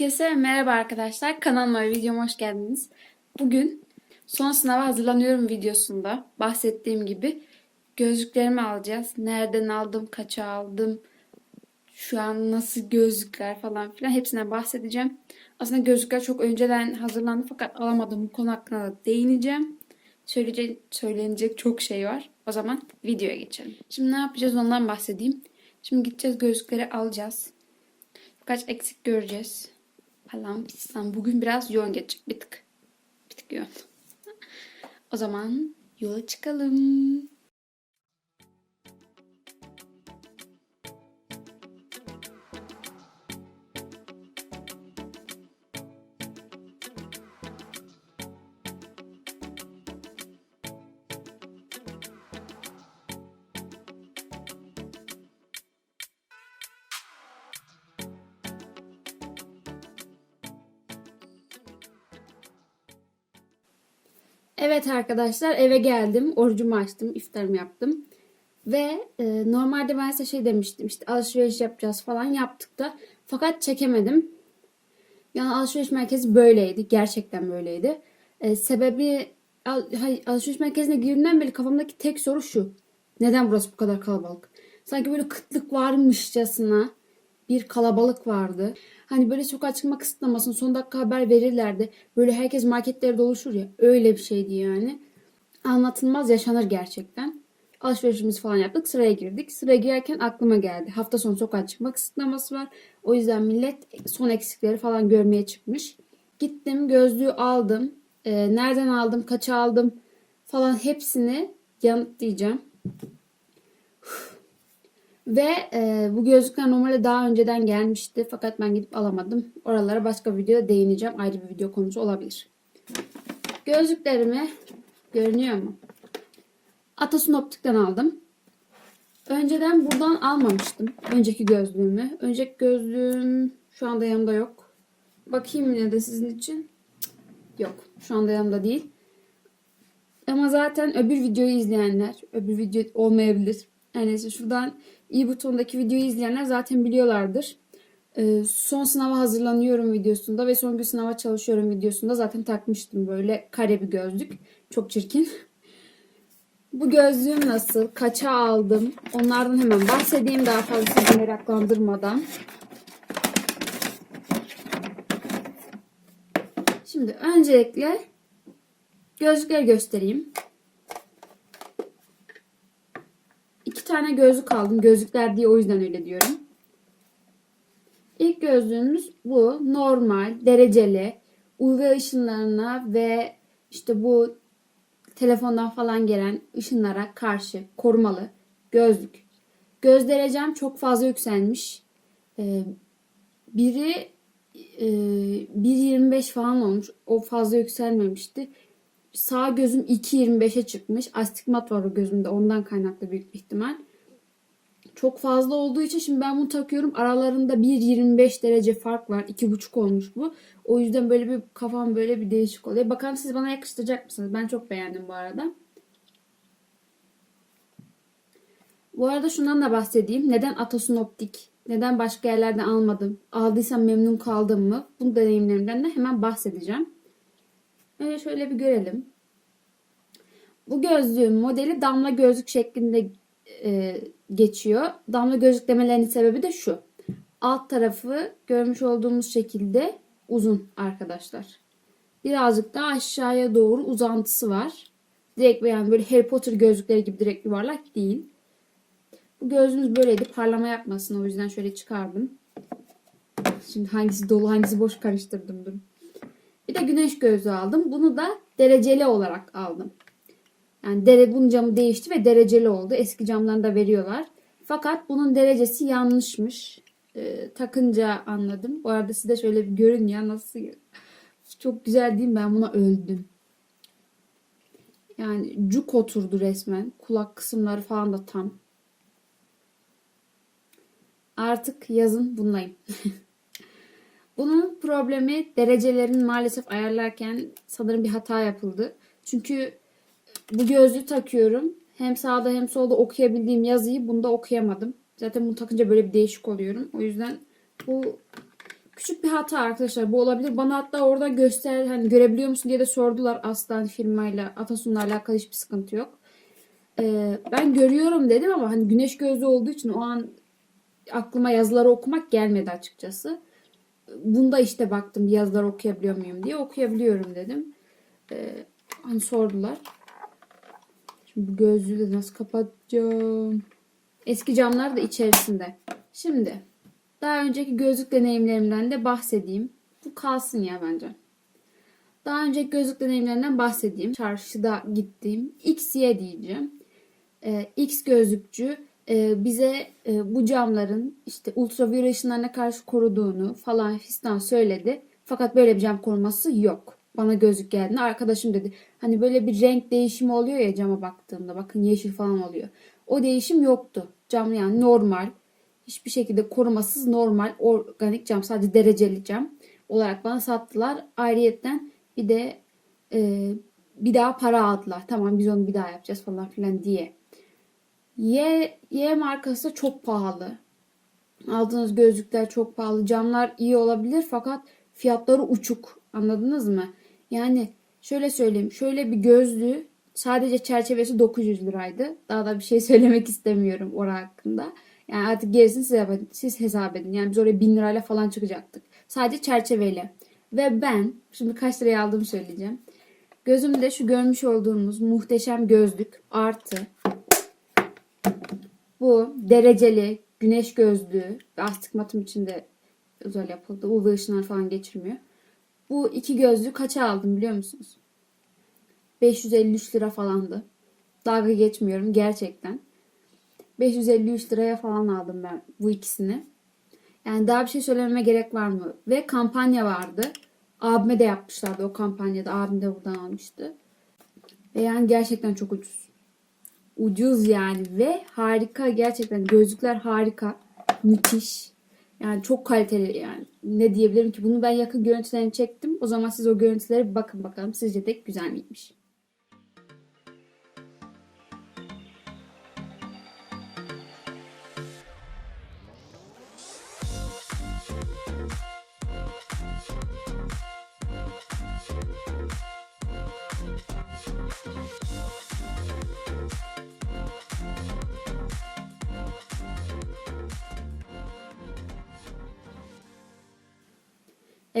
Herkese merhaba arkadaşlar. Kanalıma ve videoma hoş geldiniz. Bugün son sınava hazırlanıyorum videosunda bahsettiğim gibi gözlüklerimi alacağız. Nereden aldım, kaça aldım, şu an nasıl gözlükler falan filan hepsinden bahsedeceğim. Aslında gözlükler çok önceden hazırlandı fakat alamadım. Bu konu hakkında da değineceğim. Söyleyecek, söylenecek çok şey var. O zaman videoya geçelim. Şimdi ne yapacağız ondan bahsedeyim. Şimdi gideceğiz gözlükleri alacağız. Birkaç eksik göreceğiz. Falan fistan. Bugün biraz yoğun geçecek bir tık. Bir tık yoğun. O zaman yola çıkalım. Evet arkadaşlar eve geldim. Orucumu açtım. iftarımı yaptım. Ve e, normalde ben size şey demiştim. işte alışveriş yapacağız falan yaptık da. Fakat çekemedim. Yani alışveriş merkezi böyleydi. Gerçekten böyleydi. E, sebebi al, hayır, alışveriş merkezine girdiğimden beri kafamdaki tek soru şu. Neden burası bu kadar kalabalık? Sanki böyle kıtlık varmışçasına bir kalabalık vardı. Hani böyle sokağa çıkma kısıtlamasın son dakika haber verirlerdi. Böyle herkes marketlere doluşur ya. Öyle bir şeydi yani. Anlatılmaz yaşanır gerçekten. Alışverişimizi falan yaptık. Sıraya girdik. Sıraya girerken aklıma geldi. Hafta sonu sokağa çıkma kısıtlaması var. O yüzden millet son eksikleri falan görmeye çıkmış. Gittim gözlüğü aldım. Ee, nereden aldım, kaça aldım falan hepsini yanıtlayacağım. Ve e, bu gözlükler normalde daha önceden gelmişti. Fakat ben gidip alamadım. Oralara başka bir videoda değineceğim. Ayrı bir video konusu olabilir. Gözlüklerimi görünüyor mu? Atasun Optik'ten aldım. Önceden buradan almamıştım. Önceki gözlüğümü. Önceki gözlüğüm şu anda yanımda yok. Bakayım yine de sizin için. Yok. Şu anda yanımda değil. Ama zaten öbür videoyu izleyenler, öbür video olmayabilir. Yani şuradan i butondaki videoyu izleyenler zaten biliyorlardır. Ee, son sınava hazırlanıyorum videosunda ve son gün sınava çalışıyorum videosunda zaten takmıştım böyle kare bir gözlük. Çok çirkin. Bu gözlüğüm nasıl? Kaça aldım? Onlardan hemen bahsedeyim daha fazla sizi meraklandırmadan. Şimdi öncelikle gözlükleri göstereyim. İki tane gözlük aldım. Gözlükler diye o yüzden öyle diyorum. İlk gözlüğümüz bu. Normal, dereceli. UV ışınlarına ve işte bu telefondan falan gelen ışınlara karşı korumalı gözlük. Göz derecem çok fazla yükselmiş. Ee, biri e, 1.25 falan olmuş. O fazla yükselmemişti. Sağ gözüm 2.25'e çıkmış. Astigmat var o gözümde. Ondan kaynaklı büyük bir ihtimal. Çok fazla olduğu için şimdi ben bunu takıyorum. Aralarında 1.25 derece fark var. 2.5 olmuş bu. O yüzden böyle bir kafam böyle bir değişik oluyor. Bakalım siz bana yakıştıracak mısınız? Ben çok beğendim bu arada. Bu arada şundan da bahsedeyim. Neden Atasun Optik? Neden başka yerlerden almadım? Aldıysam memnun kaldım mı? Bu deneyimlerimden de hemen bahsedeceğim. Önce şöyle bir görelim. Bu gözlüğün modeli damla gözlük şeklinde e, geçiyor. Damla gözlük demelerinin sebebi de şu. Alt tarafı görmüş olduğumuz şekilde uzun arkadaşlar. Birazcık daha aşağıya doğru uzantısı var. Direkt yani böyle Harry Potter gözlükleri gibi direkt yuvarlak değil. Bu gözlüğümüz böyleydi. Parlama yapmasın. O yüzden şöyle çıkardım. Şimdi hangisi dolu hangisi boş karıştırdım. Dur. Bir de güneş gözlüğü aldım. Bunu da dereceli olarak aldım. Yani dere, bunun camı değişti ve dereceli oldu. Eski camlarını da veriyorlar. Fakat bunun derecesi yanlışmış. Ee, takınca anladım. Bu arada size şöyle bir görün ya nasıl. Çok güzel değil mi? Ben buna öldüm. Yani cuk oturdu resmen. Kulak kısımları falan da tam. Artık yazın bunlayım. Bunun problemi derecelerin maalesef ayarlarken sanırım bir hata yapıldı. Çünkü bu gözlüğü takıyorum. Hem sağda hem solda okuyabildiğim yazıyı bunda okuyamadım. Zaten bunu takınca böyle bir değişik oluyorum. O yüzden bu Küçük bir hata arkadaşlar bu olabilir. Bana hatta orada göster hani görebiliyor musun diye de sordular Aslan firmayla Atasun'la alakalı hiçbir sıkıntı yok. Ee, ben görüyorum dedim ama hani güneş gözlü olduğu için o an aklıma yazıları okumak gelmedi açıkçası. Bunda işte baktım yazıları okuyabiliyor muyum diye okuyabiliyorum dedim. Ee, hani sordular. Şimdi bu gözlüğü de nasıl kapatacağım? Eski camlar da içerisinde. Şimdi daha önceki gözlük deneyimlerimden de bahsedeyim. Bu kalsın ya bence. Daha önceki gözlük deneyimlerinden bahsedeyim. Çarşıda gittiğim XY diyeceğim. Ee, X gözlükçü bize e, bu camların işte ultraviyole ışınlarına karşı koruduğunu falan fistan söyledi. Fakat böyle bir cam koruması yok. Bana gözlük geldiğinde arkadaşım dedi. Hani böyle bir renk değişimi oluyor ya cama baktığımda. Bakın yeşil falan oluyor. O değişim yoktu. Cam yani normal. Hiçbir şekilde korumasız normal organik cam. Sadece dereceli cam olarak bana sattılar. Ayrıyetten bir de e, bir daha para aldılar. Tamam biz onu bir daha yapacağız falan filan diye. Y, Y markası çok pahalı. Aldığınız gözlükler çok pahalı. Camlar iyi olabilir fakat fiyatları uçuk. Anladınız mı? Yani şöyle söyleyeyim. Şöyle bir gözlüğü sadece çerçevesi 900 liraydı. Daha da bir şey söylemek istemiyorum orası hakkında. Yani artık gerisini siz, yapın, siz hesap edin. Yani biz oraya 1000 lirayla falan çıkacaktık. Sadece çerçeveyle. Ve ben şimdi kaç liraya aldığımı söyleyeceğim. Gözümde şu görmüş olduğunuz muhteşem gözlük artı bu dereceli güneş gözlüğü astigmatım içinde özel yapıldı. UV ışınlar falan geçirmiyor. Bu iki gözlüğü kaça aldım biliyor musunuz? 553 lira falandı. Dalga geçmiyorum gerçekten. 553 liraya falan aldım ben bu ikisini. Yani daha bir şey söylememe gerek var mı? Ve kampanya vardı. Abime de yapmışlardı o kampanyada. Abim de buradan almıştı. Ve yani gerçekten çok ucuz. Ucuz yani ve harika gerçekten gözlükler harika. Müthiş. Yani çok kaliteli yani. Ne diyebilirim ki? Bunu ben yakın görüntülerini çektim. O zaman siz o görüntülere bakın bakalım. Sizce de güzel miymiş?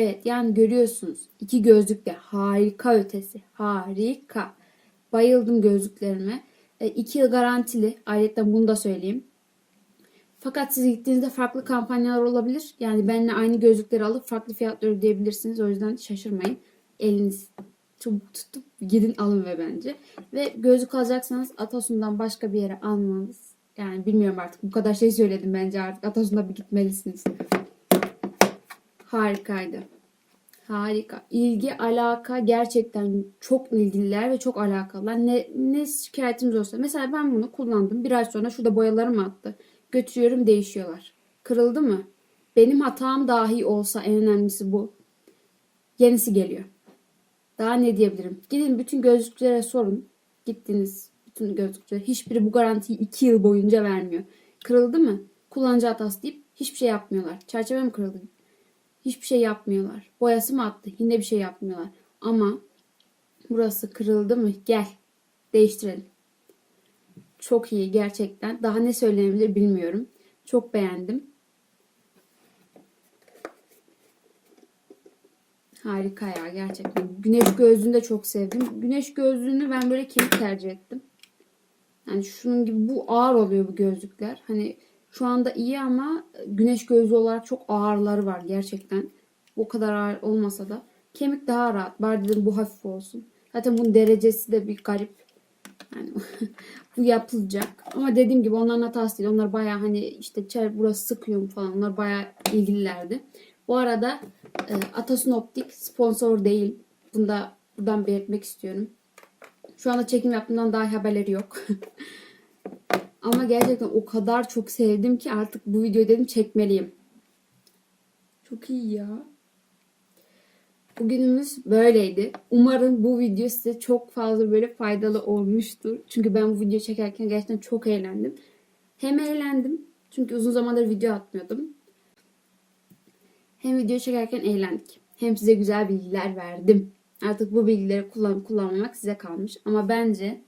Evet yani görüyorsunuz. iki gözlük de harika ötesi. Harika. Bayıldım gözlüklerime. E, iki yıl garantili. Ayrıca bunu da söyleyeyim. Fakat siz gittiğinizde farklı kampanyalar olabilir. Yani benimle aynı gözlükleri alıp farklı fiyatlar ödeyebilirsiniz. O yüzden şaşırmayın. Eliniz çabuk tutup gidin alın ve bence. Ve gözlük alacaksanız Atasun'dan başka bir yere almanız. Yani bilmiyorum artık bu kadar şey söyledim bence artık Atasun'da bir gitmelisiniz. Harikaydı. Harika. İlgi, alaka gerçekten çok ilgililer ve çok alakalılar. Ne, ne şikayetimiz olsa. Mesela ben bunu kullandım. Bir ay sonra şurada boyalarım attı. Götürüyorum değişiyorlar. Kırıldı mı? Benim hatam dahi olsa en önemlisi bu. Yenisi geliyor. Daha ne diyebilirim? Gidin bütün gözlüklere sorun. Gittiniz bütün gözlüklere. Hiçbiri bu garantiyi 2 yıl boyunca vermiyor. Kırıldı mı? Kullanıcı hatası deyip hiçbir şey yapmıyorlar. Çerçeve mi kırıldı? Hiçbir şey yapmıyorlar. Boyası mı attı? Yine bir şey yapmıyorlar. Ama burası kırıldı mı? Gel. Değiştirelim. Çok iyi gerçekten. Daha ne söylenebilir bilmiyorum. Çok beğendim. Harika ya gerçekten. Güneş gözlüğünü de çok sevdim. Güneş gözlüğünü ben böyle kemik tercih ettim. Yani şunun gibi bu ağır oluyor bu gözlükler. Hani şu anda iyi ama güneş gözlüğü olarak çok ağırları var gerçekten. O kadar ağır olmasa da. Kemik daha rahat. Bari dedim bu hafif olsun. Zaten bunun derecesi de bir garip. Yani bu yapılacak. Ama dediğim gibi onların hatası değil. Onlar baya hani işte çer burası sıkıyor falan. Onlar baya ilgililerdi. Bu arada e, Atasun Optik sponsor değil. Bunu da buradan belirtmek istiyorum. Şu anda çekim yaptığımdan daha haberleri yok. Ama gerçekten o kadar çok sevdim ki artık bu videoyu dedim çekmeliyim. Çok iyi ya. Bugünümüz böyleydi. Umarım bu video size çok fazla böyle faydalı olmuştur. Çünkü ben bu videoyu çekerken gerçekten çok eğlendim. Hem eğlendim çünkü uzun zamandır video atmıyordum. Hem video çekerken eğlendik. Hem size güzel bilgiler verdim. Artık bu bilgileri kullan kullanmak size kalmış. Ama bence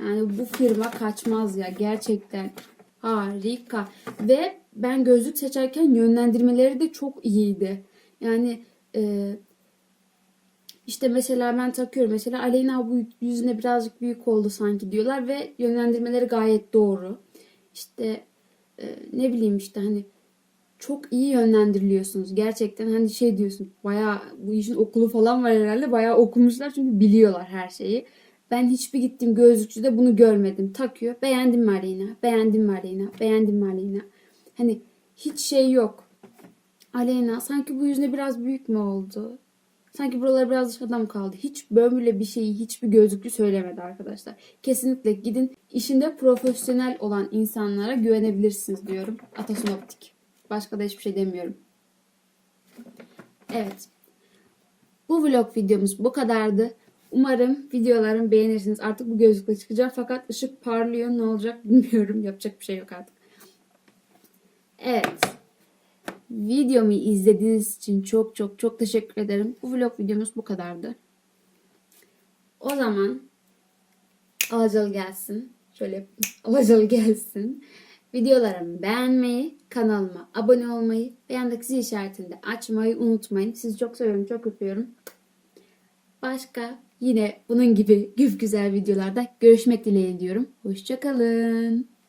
yani bu firma kaçmaz ya gerçekten harika. Ve ben gözlük seçerken yönlendirmeleri de çok iyiydi. Yani e, işte mesela ben takıyorum. Mesela Aleyna bu yüzüne birazcık büyük oldu sanki diyorlar ve yönlendirmeleri gayet doğru. İşte e, ne bileyim işte hani çok iyi yönlendiriliyorsunuz. Gerçekten hani şey diyorsun. Bayağı bu işin okulu falan var herhalde. Bayağı okumuşlar çünkü biliyorlar her şeyi. Ben hiçbir gittiğim gözlükçüde bunu görmedim. Takıyor. Beğendim mi Aleyna? Beğendim mi Aleyna? Beğendim mi Aleyna? Hani hiç şey yok. Aleyna sanki bu yüzüne biraz büyük mü oldu? Sanki buralar biraz dışarıda mı kaldı? Hiç böyle bir şeyi hiçbir gözlüklü söylemedi arkadaşlar. Kesinlikle gidin işinde profesyonel olan insanlara güvenebilirsiniz diyorum. Atasun Optik. Başka da hiçbir şey demiyorum. Evet. Bu vlog videomuz bu kadardı. Umarım videolarımı beğenirsiniz. Artık bu gözlükle çıkacağım fakat ışık parlıyor. Ne olacak bilmiyorum. Yapacak bir şey yok artık. Evet. Videomu izlediğiniz için çok çok çok teşekkür ederim. Bu vlog videomuz bu kadardı. O zaman alacalı gelsin. Şöyle alacalı gelsin. Videolarımı beğenmeyi, kanalıma abone olmayı ve yandaki zil işaretini de açmayı unutmayın. Sizi çok seviyorum, çok öpüyorum. Başka yine bunun gibi güzel videolarda görüşmek dileğiyle diyorum. Hoşçakalın.